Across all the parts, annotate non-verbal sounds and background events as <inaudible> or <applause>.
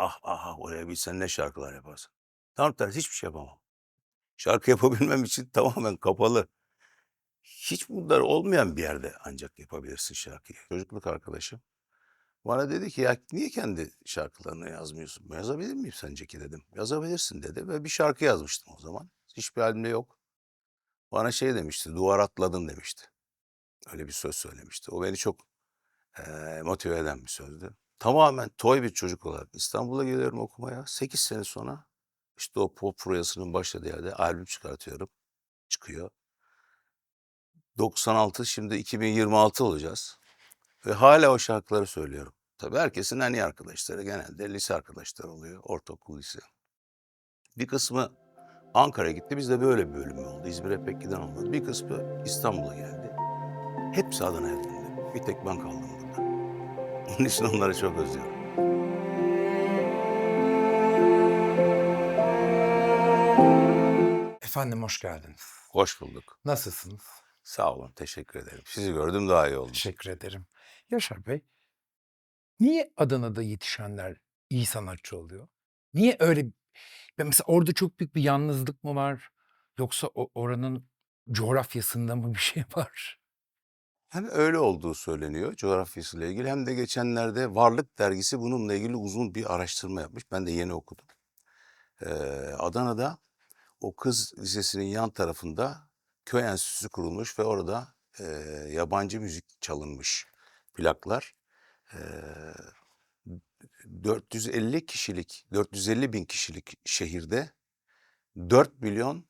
Ah ah ah oraya bilsen ne şarkılar yaparsın. Tam tersi hiçbir şey yapamam. Şarkı <laughs> yapabilmem için tamamen kapalı. Hiç bunlar olmayan bir yerde ancak yapabilirsin şarkıyı. Çocukluk arkadaşım bana dedi ki ya niye kendi şarkılarını yazmıyorsun? Yazabilir miyim sence ki dedim. Yazabilirsin dedi ve bir şarkı yazmıştım o zaman. Hiçbir halimde yok. Bana şey demişti, duvar atladın demişti. Öyle bir söz söylemişti. O beni çok eee, motive eden bir sözdü. Tamamen toy bir çocuk olarak İstanbul'a geliyorum okumaya. 8 sene sonra işte o pop rüyasının başladığı yerde albüm çıkartıyorum. Çıkıyor. 96 şimdi 2026 olacağız. Ve hala o şarkıları söylüyorum. Tabii herkesin en iyi arkadaşları genelde lise arkadaşları oluyor. Ortaokul, lise. Bir kısmı Ankara'ya gitti. Bizde böyle bir bölüm oldu. İzmir'e pek giden olmadı. Bir kısmı İstanbul'a geldi. Hepsi Adana'ya döndü. Bir tek ben kaldım. Onun için onları çok özlüyorum. Efendim hoş geldiniz. Hoş bulduk. Nasılsınız? Sağ olun. Teşekkür ederim. Sizi gördüm daha iyi oldu. Teşekkür ederim. Yaşar Bey, niye Adana'da yetişenler iyi sanatçı oluyor? Niye öyle ya mesela orada çok büyük bir yalnızlık mı var? Yoksa o oranın coğrafyasında mı bir şey var? Hem öyle olduğu söyleniyor coğrafyasıyla ilgili hem de geçenlerde Varlık Dergisi bununla ilgili uzun bir araştırma yapmış. Ben de yeni okudum. Ee, Adana'da o kız lisesinin yan tarafında köy enstitüsü kurulmuş ve orada e, yabancı müzik çalınmış plaklar. Ee, 450 kişilik, 450 bin kişilik şehirde 4 milyon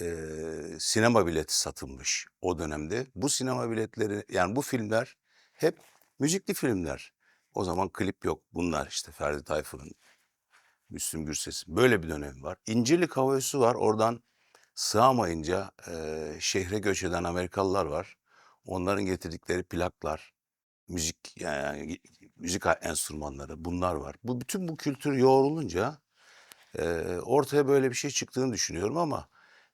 eee, sinema bileti satılmış o dönemde. Bu sinema biletleri yani bu filmler hep müzikli filmler. O zaman klip yok. Bunlar işte Ferdi Tayfur'un, Müslüm Gürses'in böyle bir dönem var. İncirlik Hava Üssü var. Oradan sığamayınca eee, şehre göç eden Amerikalılar var. Onların getirdikleri plaklar, müzik yani müzik enstrümanları bunlar var. Bu bütün bu kültür yoğrulunca eee, ortaya böyle bir şey çıktığını düşünüyorum ama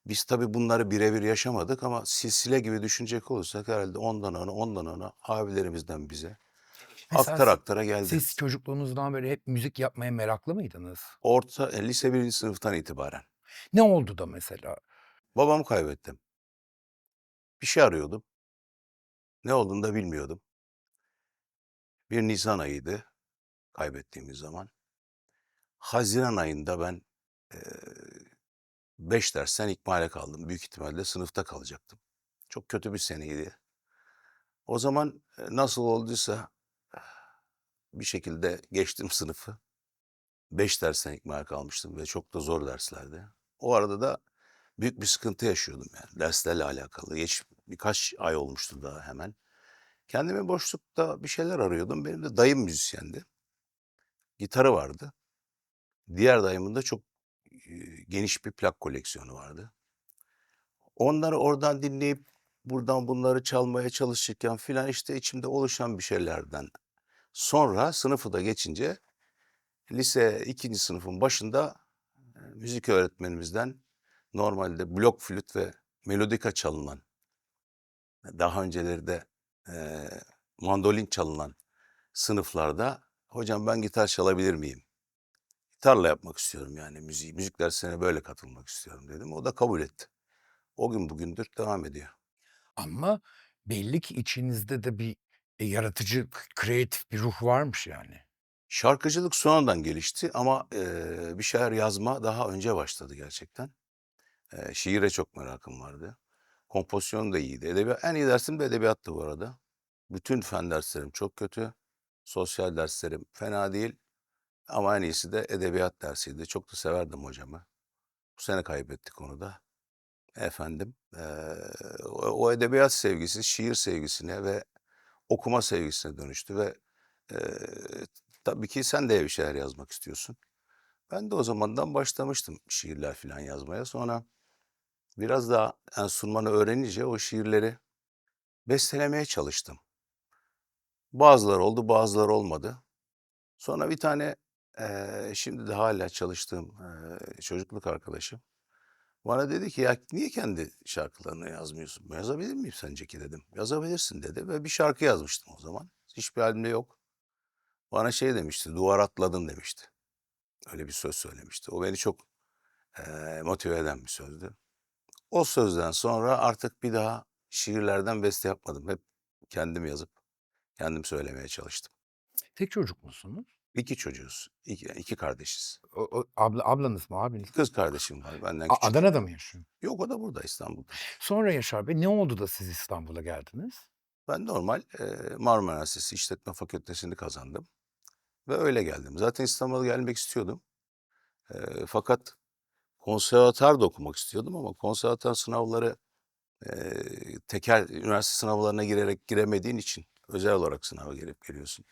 biz tabii bunları birebir yaşamadık ama silsile gibi düşünecek olursak herhalde ondan ona ondan ona abilerimizden bize Mesela aktara si- aktara geldi. siz çocukluğunuzdan böyle hep müzik yapmaya meraklı mıydınız? Orta e, lise birinci sınıftan itibaren Ne oldu da mesela? babamı kaybettim. Bir şey arıyordum. Ne olduğunu da bilmiyordum. Bir Nisan ayıydı kaybettiğimiz zaman. Haziran ayında ben beş dersten ikmale kaldım. Büyük ihtimalle sınıfta kalacaktım. Çok kötü bir seneydi. O zaman nasıl olduysa bir şekilde geçtim <laughs> sınıfı. Beş dersten ikmal kalmıştım ve çok da zor derslerdi. O arada da büyük bir sıkıntı yaşıyordum yani derslerle alakalı. Geç birkaç ay olmuştu daha hemen. Kendimi boşlukta bir şeyler arıyordum. Benim de dayım müzisyendi. Gitarı vardı. Diğer dayımın da çok geniş bir plak koleksiyonu vardı. Onları oradan dinleyip buradan bunları çalmaya çalışırken filan işte içimde oluşan bir şeylerden sonra sınıfı da geçince lise ikinci sınıfın başında müzik öğretmenimizden normalde blok flüt ve melodika çalınan daha önceleri de e, mandolin çalınan sınıflarda hocam ben gitar çalabilir miyim? Gitarla yapmak istiyorum yani müziği. Müzik dersine böyle katılmak istiyorum dedim. O da kabul etti. O gün bugündür devam ediyor. Ama belli ki içinizde de bir e, yaratıcı, kreatif bir ruh varmış yani. Şarkıcılık sonradan gelişti ama eee, bir şeyler yazma daha önce başladı gerçekten. Eee, şiire çok merakım vardı. Kompozisyon da iyiydi. Edebiyat, en iyi dersim de edebiyattı bu arada. Bütün fen derslerim çok kötü. Sosyal derslerim fena değil. Ama en iyisi de edebiyat dersiydi. Çok da severdim hocamı. Bu sene kaybettik onu da. Efendim, eee, o, o edebiyat sevgisi şiir sevgisine ve okuma sevgisine dönüştü ve eee, tabii ki sen de bir şeyler yazmak istiyorsun. Ben de o zamandan başlamıştım şiirler falan yazmaya. Sonra biraz daha enstrümanı öğrenince o şiirleri bestelemeye çalıştım. Bazıları oldu, bazıları olmadı. Sonra bir tane eee, şimdi de hala çalıştığım eee, çocukluk arkadaşım bana dedi ki ya niye kendi şarkılarını yazmıyorsun? Yazabilir miyim sence ki dedim. Yazabilirsin dedi ve bir şarkı yazmıştım o zaman. Hiçbir halimde yok. bana şey demişti, duvar atladın demişti. Öyle bir söz söylemişti. O beni çok eee, motive eden bir sözdü. O sözden sonra artık bir daha şiirlerden beste yapmadım. Hep kendim yazıp kendim söylemeye çalıştım. Tek çocuk musunuz? İki çocuğuz. İki, iki kardeşiz. O, o- abla, ablanız mı abiniz? mi? Kız kardeşim var benden A- küçük. Adana'da mı yaşıyor? Yok o da burada İstanbul'da. Sonra Yaşar Bey ne oldu da siz İstanbul'a geldiniz? Ben normal eee Marmara Üniversitesi İşletme Fakültesini kazandım. Ve öyle geldim. Zaten İstanbul'a gelmek istiyordum. Eee, fakat konservatuar da okumak istiyordum ama konservatuar sınavları eee, teker üniversite sınavlarına girerek giremediğin için özel olarak sınava gelip geliyorsun.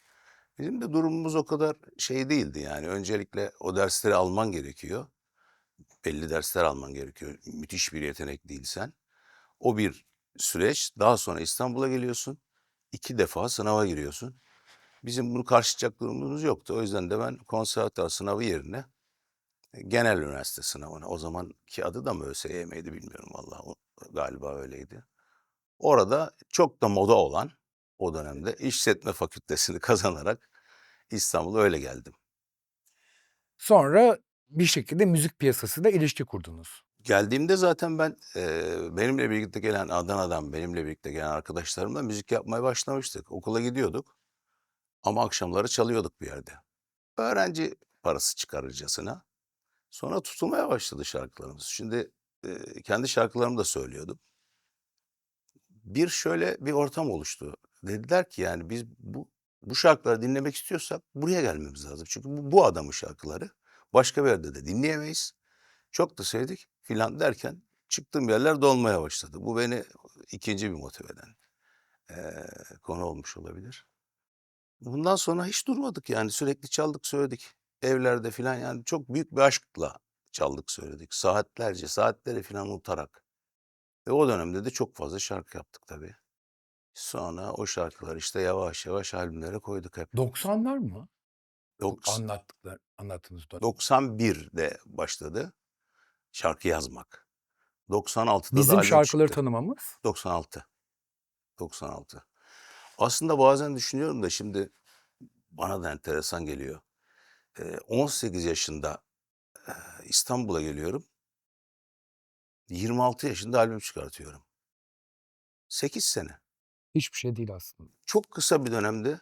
Bizim de durumumuz o kadar şey değildi yani. Öncelikle o dersleri alman gerekiyor. Belli dersler alman gerekiyor. Müthiş bir yetenek değilsen. O bir süreç. Daha sonra İstanbul'a geliyorsun. iki defa sınava giriyorsun. Bizim bunu karşılayacak durumumuz yoktu. O yüzden de ben konservatuar sınavı yerine e, genel üniversite sınavına, o zamanki adı da mı ÖSYM'ydi bilmiyorum vallahi. O, galiba öyleydi. Orada çok da moda olan o dönemde işletme fakültesini <laughs> kazanarak İstanbul'a öyle geldim. Sonra bir şekilde müzik piyasasıyla ilişki kurdunuz. Geldiğimde zaten ben eee, benimle birlikte gelen Adana'dan benimle birlikte gelen arkadaşlarımla müzik yapmaya başlamıştık. Okula gidiyorduk ama akşamları çalıyorduk bir yerde. Öğrenci parası çıkarırcasına. Sonra tutulmaya başladı şarkılarımız. Şimdi eee, kendi şarkılarımı da söylüyordum. Bir şöyle bir ortam oluştu. Dediler ki yani biz bu bu şarkıları dinlemek istiyorsak buraya gelmemiz lazım. Çünkü bu, bu adamın şarkıları başka bir yerde de dinleyemeyiz. Çok da sevdik filan derken çıktığım yerler dolmaya başladı. Bu beni ikinci bir motive eden eee, konu olmuş olabilir. Bundan sonra hiç durmadık yani sürekli çaldık söyledik. Evlerde filan yani çok büyük bir aşkla çaldık söyledik. Saatlerce saatleri filan unutarak. Ve o dönemde de çok fazla şarkı yaptık tabii. Sonra o şarkılar işte yavaş yavaş albümlere koyduk hep. 90'lar mı? Bu Doks- anlattıklar, anlattığınız dönem. 91'de başladı şarkı yazmak. 96'da da Bizim albüm şarkıları çıktı. tanımamız 96. 96. Aslında bazen düşünüyorum da şimdi bana da enteresan geliyor. Ee, 18 yaşında e, İstanbul'a geliyorum. 26 yaşında albüm çıkartıyorum. 8 sene. Hiçbir şey değil aslında. Çok kısa bir dönemde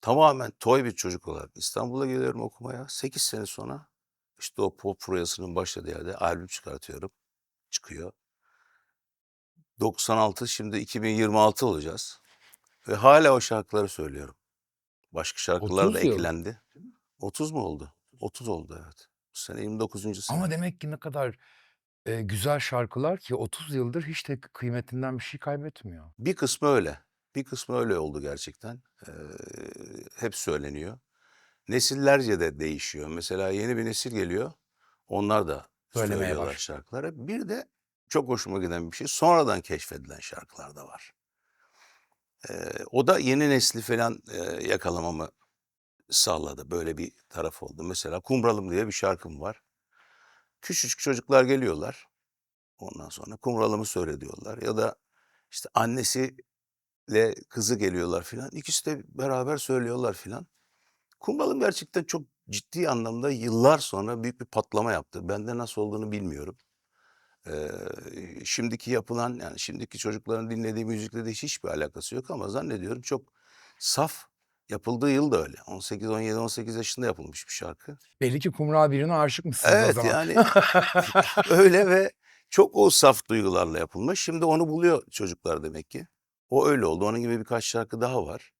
tamamen toy bir çocuk olarak İstanbul'a geliyorum okumaya. 8 sene sonra işte o pop furyasının başladığı yerde albüm çıkartıyorum. Çıkıyor. 96 şimdi 2026 olacağız. Ve hala o şarkıları söylüyorum. Başka şarkılar 30 da eklendi. 30 mu oldu? 30 oldu evet. Bu sene 29. sene. Ama demek ki ne kadar e, güzel şarkılar ki 30 yıldır hiç de kıymetinden bir şey kaybetmiyor. Bir kısmı öyle. Bir kısmı öyle oldu gerçekten. Ee, hep söyleniyor. Nesillerce de değişiyor. Mesela yeni bir nesil geliyor. Onlar da Söylemeye söylüyorlar başlıyor. şarkıları. Bir de çok hoşuma giden bir şey sonradan keşfedilen şarkılar da var. Ee, o da yeni nesli falan e, yakalamamı sağladı. Böyle bir taraf oldu. Mesela Kumralım diye bir şarkım var. Küçücük çocuklar geliyorlar. Ondan sonra Kumralım'ı söylediyorlar. Ya da işte annesiyle kızı geliyorlar filan. İkisi de beraber söylüyorlar filan. Kumralım gerçekten çok ciddi anlamda yıllar sonra büyük bir patlama yaptı. Bende nasıl olduğunu bilmiyorum. Ee, şimdiki yapılan yani şimdiki çocukların dinlediği müzikle de hiçbir alakası yok ama zannediyorum çok saf yapıldığı yıl da öyle. 18 17 18 yaşında yapılmış bir şarkı. Belli ki kumral birine aşık mısınız o Evet zaman? yani <laughs> <laughs> öyle ve çok o saf duygularla yapılmış. Şimdi onu buluyor çocuklar demek ki. O öyle oldu. Onun gibi birkaç şarkı daha var.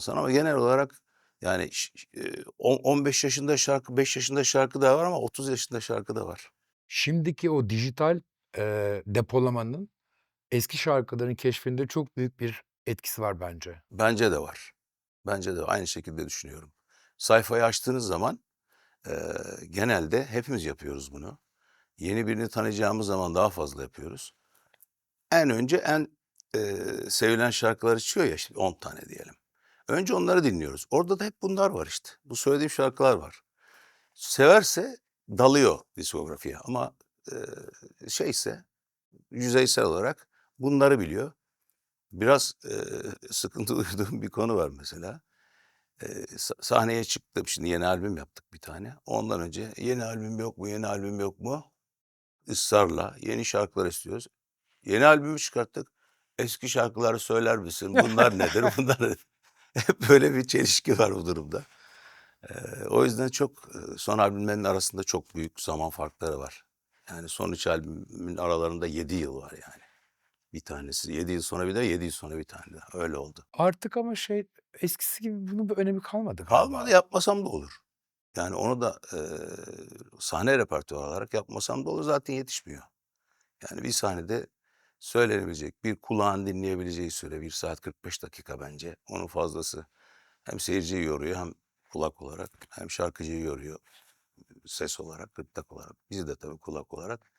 Sana ama genel olarak yani ş- ş- e, on- 15 yaşında şarkı, 5 yaşında şarkı da var ama 30 yaşında şarkı da var. Şimdiki o dijital e, depolamanın eski şarkıların keşfinde çok büyük bir etkisi var bence. Bence de var. Bence de aynı şekilde düşünüyorum. Sayfayı açtığınız zaman eee, genelde hepimiz yapıyoruz bunu. Yeni birini tanıyacağımız zaman daha fazla yapıyoruz. En önce en eee, sevilen şarkılar çıkıyor ya işte 10 tane diyelim. Önce onları dinliyoruz. Orada da hep bunlar var işte. Bu söylediğim şarkılar var. Severse dalıyor diskografiye ama eee, şeyse yüzeysel olarak bunları biliyor. Biraz eee, sıkıntı <laughs> duyduğum bir konu var mesela. Sa sahneye çıktım. Şimdi yeni albüm yaptık bir tane. Ondan önce yeni albüm yok mu, yeni albüm yok mu? Israrla yeni şarkılar istiyoruz. Yeni albümü çıkarttık. Eski şarkıları söyler misin? Bunlar nedir? <laughs> Bunlar nedir? <laughs> Hep böyle bir çelişki var bu durumda. Eee, o yüzden çok, son albümlerin arasında çok büyük zaman farkları var. Yani son 3 albümün aralarında 7 yıl var yani. Bir tanesi 7 yıl sonra bir daha, 7 yıl sonra bir tane daha. Öyle oldu. Artık ama şey eskisi gibi bunun bir önemi kalmadı galiba. Kalmadı yapmasam da olur. Yani onu da, eee, sahne repertuarı olarak yapmasam da olur. Zaten yetişmiyor. Yani bir sahnede söylenebilecek, bir kulağın dinleyebileceği süre 1 saat 45 dakika bence. Onun fazlası hem seyirciyi yoruyor hem kulak olarak hem şarkıcıyı yoruyor ses olarak, gırtlak olarak. Bizi de tabii kulak olarak.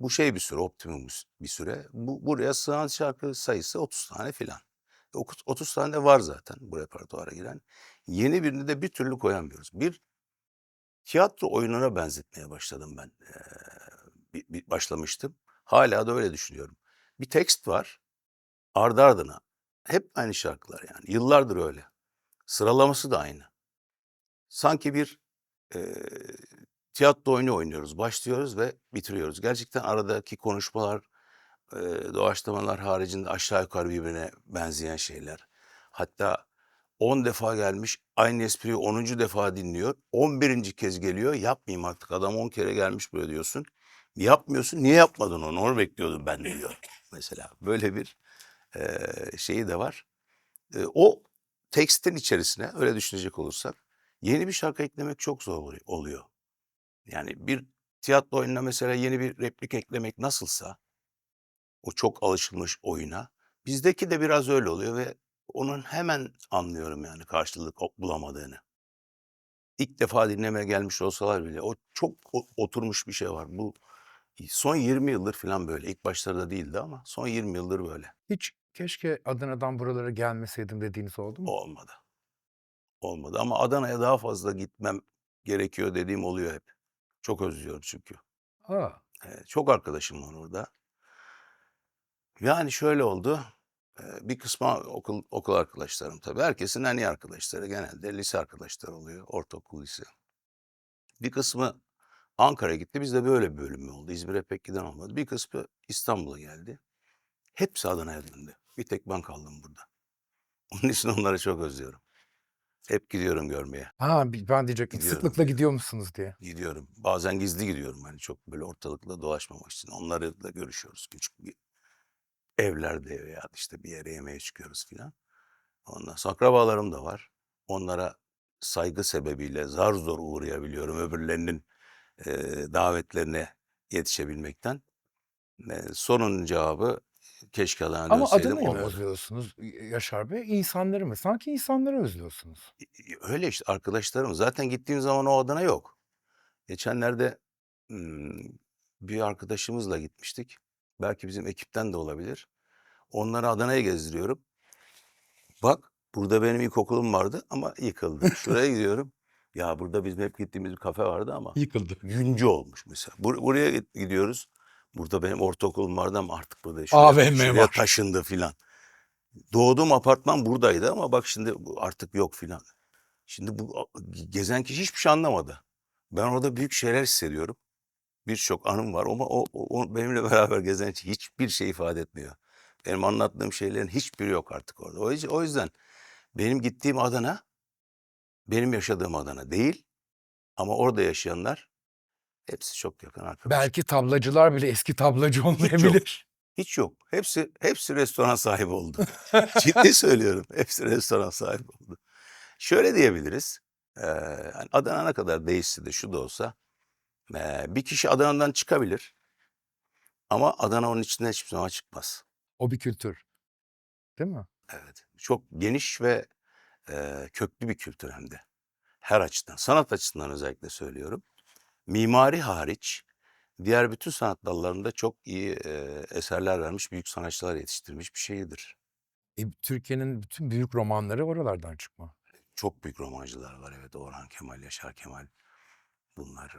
Bu şey bir süre, optimum bir süre. Bu buraya sığan şarkı sayısı 30 tane filan. Okut 30 tane de var zaten bu repertuara giren. Yeni birini de bir türlü koyamıyoruz. Bir tiyatro oyununa benzetmeye başladım ben. Eee, bi bi başlamıştım. Hâlâ da öyle düşünüyorum. Bir tekst var. Ardı ardına. Hep aynı şarkılar yani. Yıllardır öyle. Sıralaması da aynı. Sanki bir, eee, tiyatro oyunu oynuyoruz. Başlıyoruz ve bitiriyoruz. Gerçekten aradaki konuşmalar, eee, doğaçlamalar haricinde aşağı yukarı birbirine benzeyen şeyler. Hatta 10 defa gelmiş, aynı espriyi 10'uncu defa dinliyor. 11'inci kez geliyor. Yapmayayım artık adam 10 kere gelmiş buraya diyorsun. Yapmıyorsun. Niye yapmadın onu? Onu bekliyordum ben diyor <laughs> mesela. Böyle bir, eee, şeyi de var. Eee, o tekstin içerisine öyle düşünecek olursak yeni bir şarkı eklemek çok zor oluyor. Yani bir tiyatro oyununa mesela yeni bir replik eklemek nasılsa o çok alışılmış oyuna, bizdeki de biraz öyle oluyor ve onun hemen anlıyorum yani karşılık bulamadığını. İlk defa dinlemeye gelmiş olsalar bile o çok oturmuş bir şey var. Bu son 20 yıldır filan böyle. İlk başlarda değildi ama son 20 yıldır böyle. Hiç keşke Adana'dan buralara gelmeseydim dediğiniz oldu mu? Olmadı. Olmadı ama Adana'ya daha fazla gitmem gerekiyor dediğim oluyor hep. Çok özlüyorum çünkü. A! Eee, çok arkadaşım var orada. Yani şöyle oldu. Bir kısmı okul okul arkadaşlarım tabii. Herkesin en iyi arkadaşları genelde lise arkadaşları oluyor. Ortaokul, lise. Bir kısmı Ankara'ya gitti. Bizde böyle bir bölünme oldu. İzmir'e pek giden olmadı. Bir kısmı İstanbul'a geldi. Hepsi Adana'ya döndü. Bir tek ben kaldım burada. Onun için onları çok özlüyorum. Hep gidiyorum görmeye. Ha, ben diyecektim Gidiyorum, sıklıkla gidiyor musunuz diye. Gidiyorum. Bazen gizli gidiyorum hani çok böyle ortalıkta dolaşmamak için. Onlarla görüşüyoruz. Küçük bir evlerde veya işte bir yere yemeğe çıkıyoruz filan. Ondan sonra akrabalarım da var. Onlara saygı sebebiyle zar zor uğrayabiliyorum öbürlerinin, eee, davetlerine yetişebilmekten. Eee, sorunun cevabı keşke Adana'ya Ama mı olmadı. özlüyorsunuz Yaşar Bey, insanları mı? Sanki insanları özlüyorsunuz. Öyle işte arkadaşlarım. Zaten gittiğim zaman o Adana yok. Geçenlerde, bir arkadaşımızla gitmiştik. Belki bizim ekipten de olabilir. Onları Adana'yı gezdiriyorum. Bak, burada benim ilkokulum vardı ama yıkıldı. Şuraya <laughs> gidiyorum. Ya burada bizim hep gittiğimiz bir kafe vardı ama Yıkıldı. Yüncü olmuş mesela. Bur buraya gidiyoruz. Burada benim ortaokulum vardı ama artık burada şuraya, AVM şuraya var. taşındı filan. Doğduğum apartman buradaydı ama bak şimdi artık yok filan. Şimdi bu gezen kişi hiçbir şey anlamadı. Ben orada büyük şeyler hissediyorum. Birçok anım var ama o o o benimle <laughs> beraber gezen kişi hiçbir şey ifade etmiyor. Benim anlattığım şeylerin hiçbiri yok artık orada. O yüzden benim gittiğim Adana, benim yaşadığım Adana değil ama orada yaşayanlar hepsi çok yakın arkadaşım. Belki tablacılar bile eski tablacı <laughs> Hiç yok. olmayabilir. Hiç yok. Hepsi hepsi restoran sahibi oldu. <laughs> Ciddi söylüyorum. Hepsi restoran sahibi oldu. Şöyle diyebiliriz. Hani Adana ne kadar değişse de şu da olsa, eee, bir kişi Adana'dan çıkabilir ama Adana onun içinden hiçbir zaman çıkmaz. O bir kültür. Değil mi? Evet. Çok geniş ve, eee, köklü bir kültür hem de. Her açıdan. Sanat açısından özellikle söylüyorum. Mimari hariç diğer bütün sanat dallarında çok iyi, eee, eserler vermiş, büyük sanatçılar yetiştirmiş bir şehirdir. E, Türkiye'nin bütün büyük romanları oralardan çıkma. Çok büyük romancılar var evet. Orhan Kemal, Yaşar Kemal. Bunlar,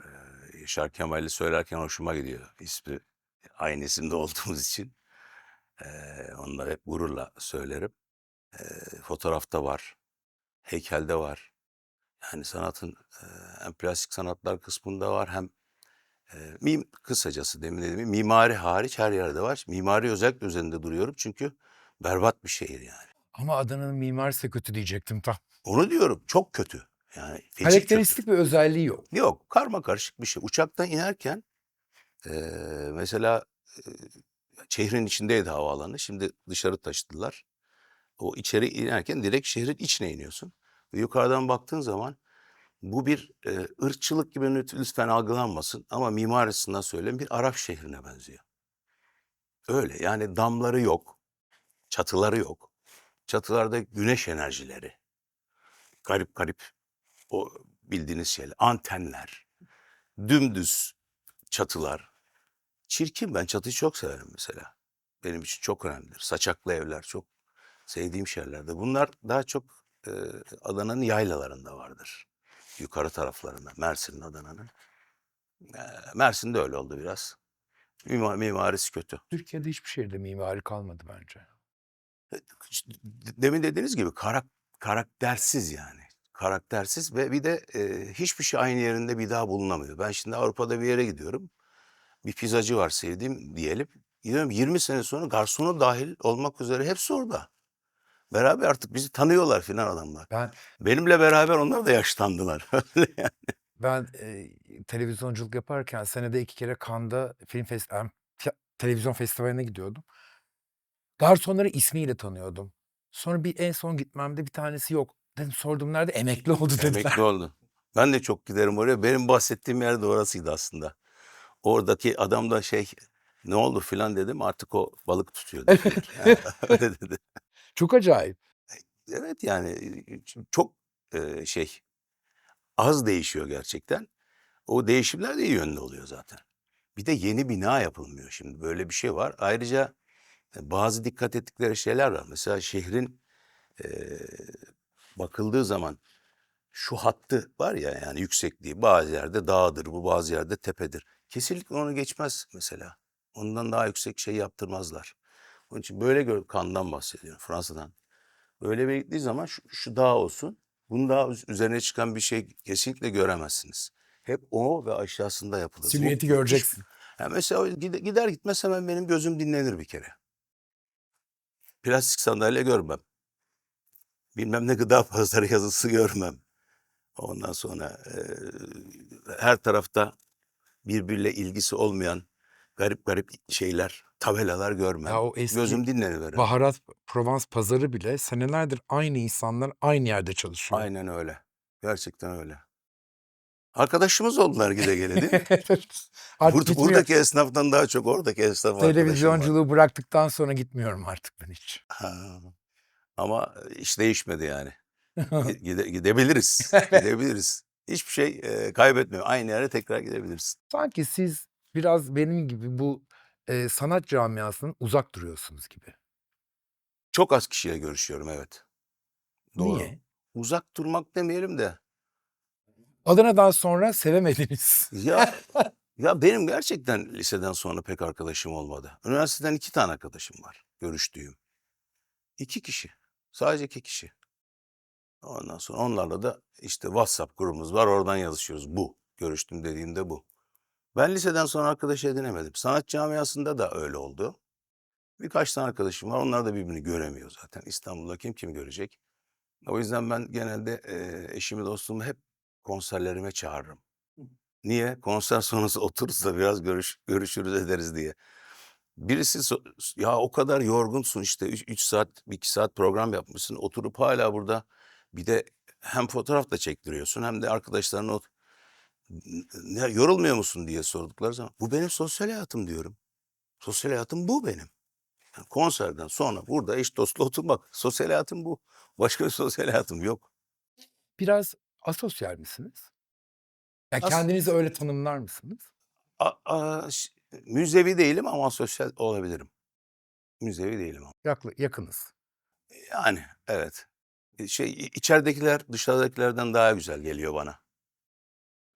eee, Yaşar Kemal'i söylerken hoşuma gidiyor. İsmi aynı isimde <laughs> olduğumuz için. Eee, onları hep gururla söylerim. Eee, fotoğrafta var. heykelde var. Yani sanatın e, hem plastik sanatlar kısmında var hem e, mim, kısacası demin dediğim mimari hariç her yerde var. Mimari özellikle üzerinde duruyorum çünkü berbat bir şehir yani. Ama Adana'nın mimarisi kötü diyecektim tam. Onu diyorum çok kötü. Yani feci kötü. Karakteristik bir özelliği yok. Yok karma karışık bir şey. Uçaktan inerken e, mesela e, şehrin içindeydi havaalanı. Şimdi dışarı taşıdılar. O içeri inerken direkt şehrin içine iniyorsun. Yukarıdan baktığın zaman bu bir e, ırkçılık gibi lüt- lütfen algılanmasın ama mimarisinden söyleyeyim bir Arap şehrine benziyor. Öyle yani damları yok, çatıları yok. Çatılarda güneş enerjileri. Garip garip o bildiğiniz şeyler. Antenler, dümdüz çatılar. Çirkin ben çatıyı çok severim mesela. Benim için çok önemlidir. Saçaklı evler çok sevdiğim şeylerdir. Bunlar daha çok e, Adana'nın yaylalarında vardır. Yukarı taraflarında. Mersin'in, Adana'nın. E, Mersin'de öyle oldu biraz. Mimar, mimarisi kötü. Türkiye'de hiçbir şehirde mimari kalmadı bence. İşte Demin dediğiniz gibi karak, karaktersiz yani. Karaktersiz ve bir de e, hiçbir şey aynı yerinde bir daha bulunamıyor. Ben şimdi Avrupa'da bir yere gidiyorum. Bir pizzacı var sevdiğim diyelim. Gidiyorum 20 sene sonra garsonu dahil olmak üzere hepsi orada. Beraber artık bizi tanıyorlar filan adamlar. Ben Benimle beraber onlar da yaşlandılar. <laughs> Yani. ben e, televizyonculuk yaparken senede iki kere Cannes'da film fest tiya- televizyon festivaline gidiyordum. Garsonları ismiyle tanıyordum. Sonra bir en son gitmemde bir tanesi yok. Dedim sordum nerede? Emekli oldu dediler. Emekli oldu. Ben de çok giderim oraya. Benim bahsettiğim yer de orasıydı aslında. Oradaki adam da şey ne oldu filan dedim artık o balık tutuyor. <laughs> Öyle dedi. Çok acayip. Evet yani e, çok e, şey az değişiyor gerçekten. O değişimler de iyi yönde oluyor zaten. Bir de yeni bina yapılmıyor şimdi. Böyle bir şey var. Ayrıca e, bazı dikkat ettikleri şeyler var. Mesela şehrin e, bakıldığı zaman şu hattı var ya yani yüksekliği bazı yerde dağdır bu bazı yerde tepedir. Kesinlikle onu geçmez mesela. Ondan daha yüksek şey yaptırmazlar. Onun için böyle gör Kan'dan bahsediyorum Fransa'dan. Böyle bir gittiği zaman şu, şu dağ olsun. Bunun daha üz- üzerine çıkan bir şey kesinlikle göremezsiniz. Hep o ve aşağısında yapılır. Silüeti göreceksin. Ya mesela gider gitmez hemen benim gözüm dinlenir bir kere. Plastik sandalye görmem. Bilmem ne gıda pazarı yazısı görmem. Ondan sonra eee, her tarafta birbiriyle ilgisi olmayan garip garip şeyler, tabelalar görmem. Ya o eski Gözüm dinleniverir. baharat Provence pazarı bile senelerdir aynı insanlar aynı yerde çalışıyor. Aynen öyle. Gerçekten öyle. Arkadaşımız oldular gide gele değil mi? <laughs> Burada, gitmiyor. buradaki esnaftan daha çok oradaki esnaf arkadaşım var. Televizyonculuğu bıraktıktan sonra gitmiyorum artık ben hiç. Ha. Ama iş değişmedi yani. <laughs> Gide- gidebiliriz. gidebiliriz. Hiçbir şey e, kaybetmiyor. Aynı yere tekrar gidebiliriz. Sanki siz biraz benim gibi bu e, sanat camiasının uzak duruyorsunuz gibi. Çok az kişiyle görüşüyorum evet. Doğru. Niye? Uzak durmak demeyelim de. Adana'dan sonra sevemediniz. Ya <laughs> ya benim gerçekten liseden sonra pek arkadaşım olmadı. Üniversiteden iki tane arkadaşım var görüştüğüm. İki kişi. Sadece iki kişi. Ondan sonra onlarla da işte WhatsApp grubumuz var. Oradan yazışıyoruz. Bu. Görüştüm dediğimde bu. Ben liseden sonra arkadaş edinemedim. Sanat camiasında da öyle oldu. Birkaç tane arkadaşım var. Onlar da birbirini göremiyor zaten. İstanbul'da kim kim görecek? O yüzden ben genelde eee, eşimi dostumu hep konserlerime çağırırım. Niye? Konser sonrası <laughs> otururuz da biraz görüş, görüşürüz ederiz diye. Birisi ya o kadar yorgunsun işte 3 saat 2 saat program yapmışsın oturup hala burada bir de hem fotoğraf da çektiriyorsun hem de arkadaşlarına ne, yorulmuyor musun diye sordukları zaman bu benim sosyal hayatım diyorum. Sosyal hayatım bu benim. Yani konserden sonra burada eş dostla oturmak. <laughs> Sosyal hayatım bu. Başka bir sosyal hayatım yok. Biraz asosyal misiniz? Ya As- kendinizi öyle tanımlar mısınız? A, a- müzevi değilim ama sosyal olabilirim. Müzevi değilim ama. Yaklı, yakınız. Yani evet. E, Şey içeridekiler dışarıdakilerden daha güzel geliyor bana.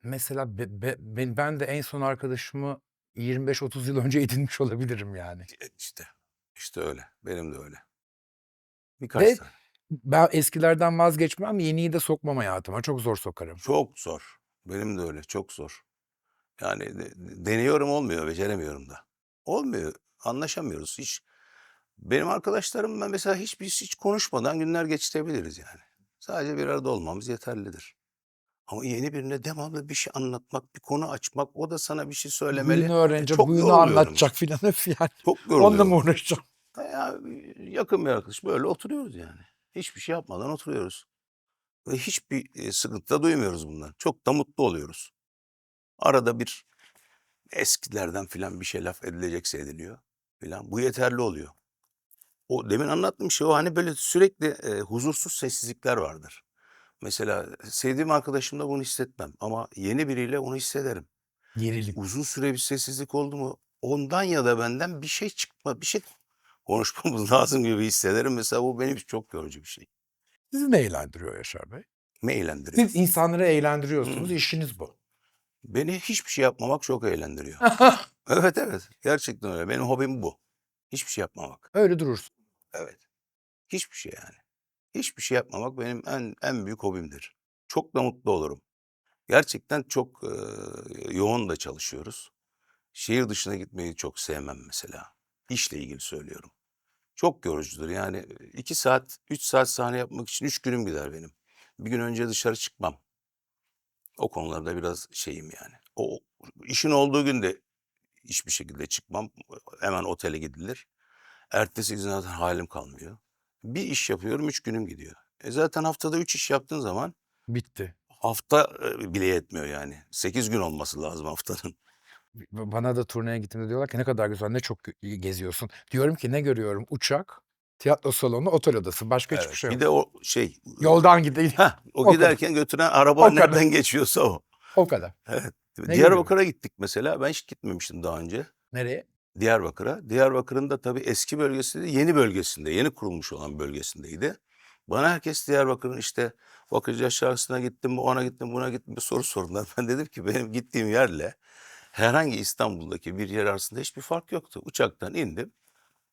Mesela be- be- ben, ben de en son arkadaşımı 25-30 yıl önce <laughs> edinmiş olabilirim yani. E, İşte işte öyle. Benim de öyle. Birkaç Ve tane. Ben eskilerden vazgeçmem, yeniyi de sokmam hayatıma. Çok zor sokarım. Çok zor. Benim de öyle, çok zor. Yani de deniyorum olmuyor, beceremiyorum da. Olmuyor, anlaşamıyoruz hiç. Benim arkadaşlarımla mesela hiç biz hiç konuşmadan günler geçirebiliriz yani. Sadece bir arada olmamız yeterlidir. Ama yeni birine devamlı bir şey anlatmak, bir konu açmak, o da sana bir şey söylemeli. Buyunu öğrenecek, çok buyunu yoruluyorum. anlatacak filan öf yani. Çok Onunla mı uğraşacağım? Ya, yakın bir arkadaş böyle oturuyoruz yani. Hiçbir şey yapmadan oturuyoruz. Ve hiçbir e, sıkıntı da duymuyoruz bundan. Çok da mutlu oluyoruz. Arada bir eskilerden filan bir şey laf edilecekse ediliyor filan. Bu yeterli oluyor. O demin anlattığım şey o hani böyle sürekli e, huzursuz sessizlikler vardır. Mesela sevdiğim arkadaşımda bunu hissetmem ama yeni biriyle onu hissederim. Gerilim. Uzun süre bir sessizlik oldu mu ondan ya da benden bir şey çıkma, bir şey <laughs> konuşmamız lazım gibi hissederim. Mesela bu benim için çok yorucu bir şey. Sizi ne eğlendiriyor Yaşar Bey? Me eğlendiriyor. Siz insanları eğlendiriyorsunuz, işiniz bu. Beni hiçbir şey yapmamak çok eğlendiriyor. <laughs> evet evet gerçekten öyle. Benim hobim bu. Hiçbir şey yapmamak. Öyle durursun. Evet. Hiçbir şey yani. Hiçbir şey yapmamak benim en en büyük hobimdir. Çok da mutlu olurum. Gerçekten çok e, yoğun da çalışıyoruz. Şehir dışına gitmeyi çok sevmem mesela. İşle ilgili söylüyorum. Çok yorucudur yani iki saat, üç saat sahne yapmak için üç günüm gider benim. Bir gün önce dışarı çıkmam. O konularda biraz şeyim yani. O işin olduğu günde hiçbir şekilde çıkmam. Hemen otele gidilir. Ertesi gün zaten halim kalmıyor. Bir iş yapıyorum, üç günüm gidiyor. E zaten haftada üç iş yaptığın zaman Bitti. hafta e, bile yetmiyor yani. Sekiz gün olması lazım haftanın. Bana da turneye gittiğimde diyorlar ki ne kadar güzel, ne çok geziyorsun. Diyorum ki ne görüyorum? Uçak, tiyatro salonu, otel odası. Başka hiçbir Evet. şey Bir yok. de o şey... Yoldan gideyim. <laughs> Heh, o, <laughs> O kadar. giderken götüren araba O kadar. nereden <laughs> geçiyorsa o. O kadar. Evet. Ne Diyarbakır'a gittik mesela. Ben hiç gitmemiştim daha önce. Nereye? Diyarbakır'a. Diyarbakır'ın da tabii eski bölgesinde, yeni bölgesinde, yeni kurulmuş olan bölgesindeydi. Bana herkes Diyarbakır'ın işte Bakıcı aşağısına gittim mi, ona gittim, buna gittim bir soru sordular. <laughs> Ben dedim ki benim gittiğim yerle herhangi İstanbul'daki bir yer arasında hiçbir fark yoktu. Uçaktan indim.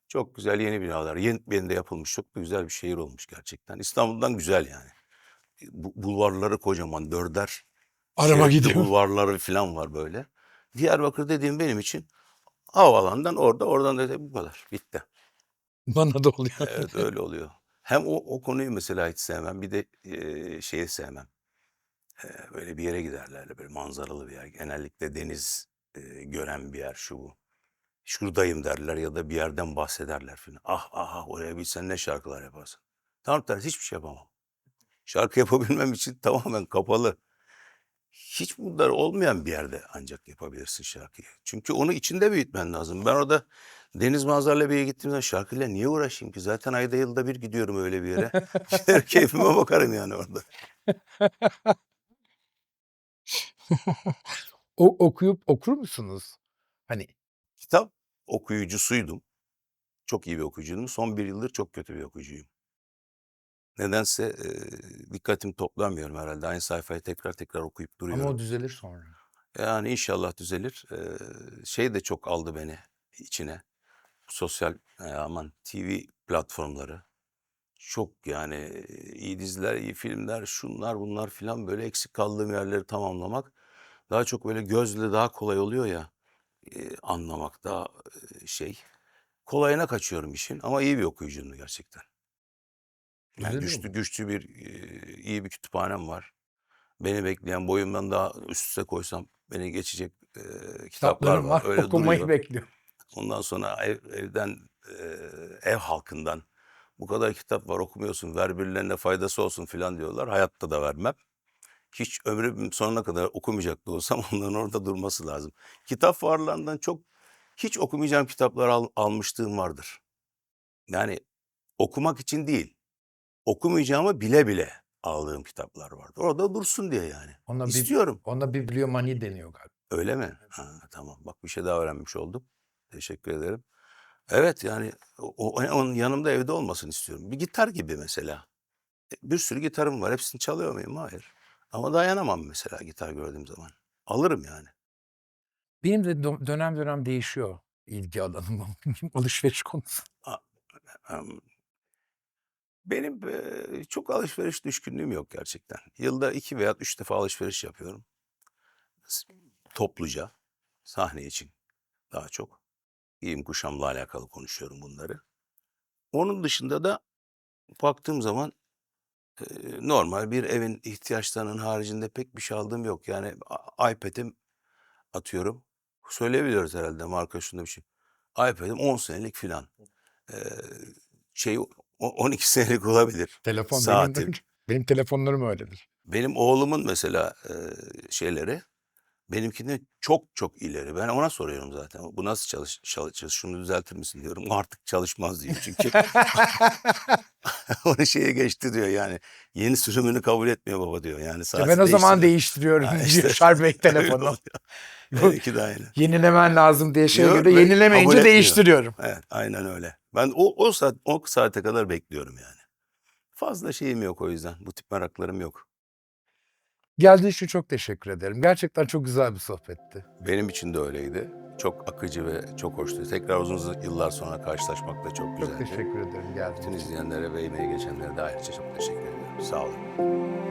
Çok güzel yeni binalar. Yeni yerinde yapılmış çok da güzel bir şehir olmuş gerçekten. İstanbul'dan güzel yani. Bu, bulvarları kocaman, dörder. Araba gidiyor. Bulvarları falan var böyle. Diyarbakır dediğim benim için havaalanından orada, oradan da bu kadar. Bitti. Bana da oluyor. <laughs> Evet öyle oluyor. Hem o, o konuyu mesela hiç sevmem. Bir de e, şeyi sevmem. E, böyle bir yere giderler. Böyle manzaralı bir yer. Genellikle deniz e, gören bir yer şu bu. Şuradayım derler ya da bir yerden bahsederler falan. Ah ah ah oraya bilsen ne şarkılar yaparsın. Tam tersi hiçbir şey yapamam. Şarkı <laughs> yapabilmem için tamamen kapalı. Hiç bunlar olmayan bir yerde ancak yapabilirsin şarkıyı. Çünkü onu içinde büyütmen lazım. Ben orada deniz manzaralı bir yere gittiğim zaman şarkıyla niye uğraşayım ki? Zaten ayda yılda bir gidiyorum öyle bir yere. <laughs> Keyfime bakarım yani orada. O, okuyup okur musunuz? Hani Kitap okuyucusuydum. Çok iyi bir okuyucuydum. Son bir yıldır çok kötü bir okuyucuyum. Nedense e, dikkatim toplamıyorum herhalde. Aynı sayfayı tekrar tekrar okuyup duruyorum. ama o düzelir sonra. Yani inşallah düzelir. Ee, şey de çok aldı beni içine. Sosyal e, aman TV platformları. Çok yani e, iyi diziler, iyi filmler, şunlar bunlar filan böyle eksik kaldığım yerleri tamamlamak daha çok böyle gözle daha kolay oluyor ya e, anlamak daha e, şey. Kolayına kaçıyorum işin ama iyi bir okuyucuyum gerçekten. Yani güçlü güçlü bir iyi bir kütüphanem var. Beni bekleyen boyumdan daha üst üste koysam beni geçecek e, kitaplar Kitaplarım var. var. Öyle Okumayı duruyor. bekliyorum. Ondan sonra ev, evden e, ev halkından bu kadar kitap var okumuyorsun ver birilerine faydası olsun filan diyorlar. Hayatta da vermem. Hiç ömrüm sonuna kadar okumayacak da olsam <laughs> onların orada durması lazım. Kitap fuarlarından çok hiç okumayacağım kitaplar al, almışlığım vardır. Yani okumak için değil, okumayacağımı bile bile aldığım kitaplar vardır. Orada dursun diye yani. Ona, İstiyorum. ona bibliomani deniyor galiba. Öyle mi? Ha, tamam. Bak bir şey daha öğrenmiş oldum. Teşekkür ederim. Evet yani o, onun yanımda evde olmasını istiyorum. Bir gitar gibi mesela. E, Bir sürü gitarım var. Hepsini çalıyor muyum? Hayır. Ama dayanamam mesela gitar gördüğüm zaman. Alırım yani. Benim de dönem dönem değişiyor ilgi alanım <laughs> alışveriş konusu. Benim eee, çok alışveriş düşkünlüğüm yok gerçekten. Yılda 2 veya 3 defa alışveriş yapıyorum. Topluca, sahne için daha çok. Giyim kuşamla alakalı konuşuyorum bunları. Onun dışında da baktığım zaman, eee, normal bir evin ihtiyaçlarının haricinde pek bir şey aldığım yok. Yani iPad'im atıyorum, söyleyebiliyoruz herhâlde marka şunda bir şey. iPad'im 10 senelik filan. Eee, şey 12 senelik olabilir Telefon benim saatim. öyle. <laughs> Benim telefonlarım öyledir. Benim oğlumun mesela, eee, şeyleri benimkinden çok çok ileri. Ben ona soruyorum zaten. Bu nasıl çalış çalışır, şunu düzeltir misin diyorum. O artık çalışmaz diyor çünkü. <laughs> Onun şeye geçti diyor yani. Yeni sürümünü kabul etmiyor baba diyor. Yani Ya saati ben o zaman değiştiriyor. değiştiriyorum Ha, işte <laughs> Şarbek öyle telefonu. Benimki de aynı. Yenilemen lazım diye şey Diyor göre yenilemeyince değiştiriyorum. Evet, aynen öyle. Ben o o saat o saate kadar bekliyorum yani. Fazla şeyim yok o yüzden. Bu tip meraklarım yok. Geldiğin için çok teşekkür ederim. Gerçekten çok güzel bir sohbetti. Benim için de öyleydi. Çok akıcı ve çok hoştu. Tekrar uzun yıllar sonra karşılaşmak da çok Çok güzeldi. teşekkür ederim geldiğin Bütün izleyenlere ve emeği geçenlere de ayrıca çok teşekkür ediyorum. Sağ olun.